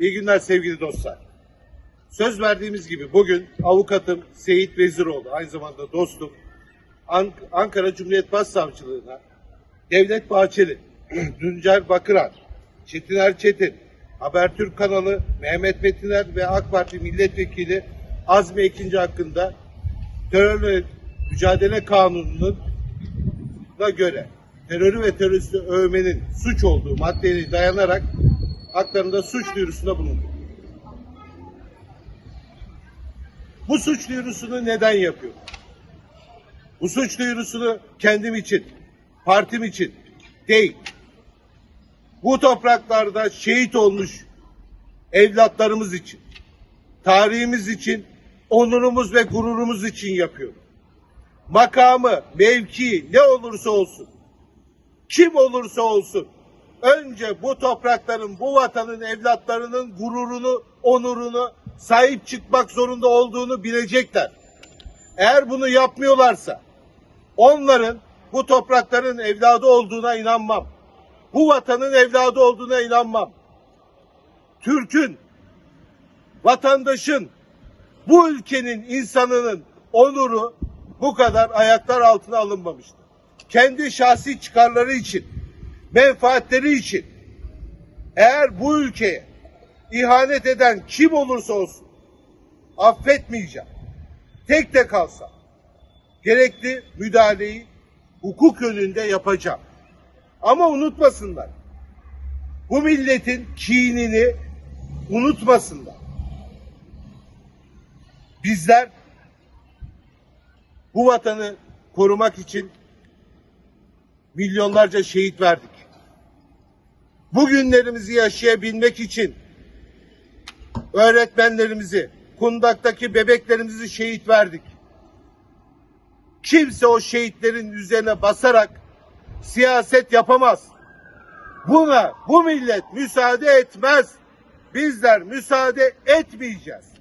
İyi günler sevgili dostlar. Söz verdiğimiz gibi bugün avukatım Seyit Veziroğlu, aynı zamanda dostum, Ank- Ankara Cumhuriyet Başsavcılığına Devlet Bahçeli, Düncer Bakıran, Çetiner Çetin, Habertürk kanalı, Mehmet Metiner ve AK Parti milletvekili Azmi Ekinci hakkında terörle mücadele kanununun da göre terörü ve teröristi övmenin suç olduğu maddeye dayanarak haklarında suç duyurusunda bulundu. Bu suç duyurusunu neden yapıyor? Bu suç duyurusunu kendim için, partim için değil. Bu topraklarda şehit olmuş evlatlarımız için, tarihimiz için, onurumuz ve gururumuz için yapıyorum. Makamı, mevki ne olursa olsun, kim olursa olsun önce bu toprakların, bu vatanın evlatlarının gururunu, onurunu sahip çıkmak zorunda olduğunu bilecekler. Eğer bunu yapmıyorlarsa onların bu toprakların evladı olduğuna inanmam. Bu vatanın evladı olduğuna inanmam. Türk'ün, vatandaşın, bu ülkenin insanının onuru bu kadar ayaklar altına alınmamıştır. Kendi şahsi çıkarları için, menfaatleri için eğer bu ülkeye ihanet eden kim olursa olsun affetmeyeceğim. Tek de kalsa gerekli müdahaleyi hukuk önünde yapacağım. Ama unutmasınlar. Bu milletin kinini unutmasınlar. Bizler bu vatanı korumak için milyonlarca şehit verdik. Bu günlerimizi yaşayabilmek için öğretmenlerimizi, kundaktaki bebeklerimizi şehit verdik. Kimse o şehitlerin üzerine basarak siyaset yapamaz. Buna bu millet müsaade etmez. Bizler müsaade etmeyeceğiz.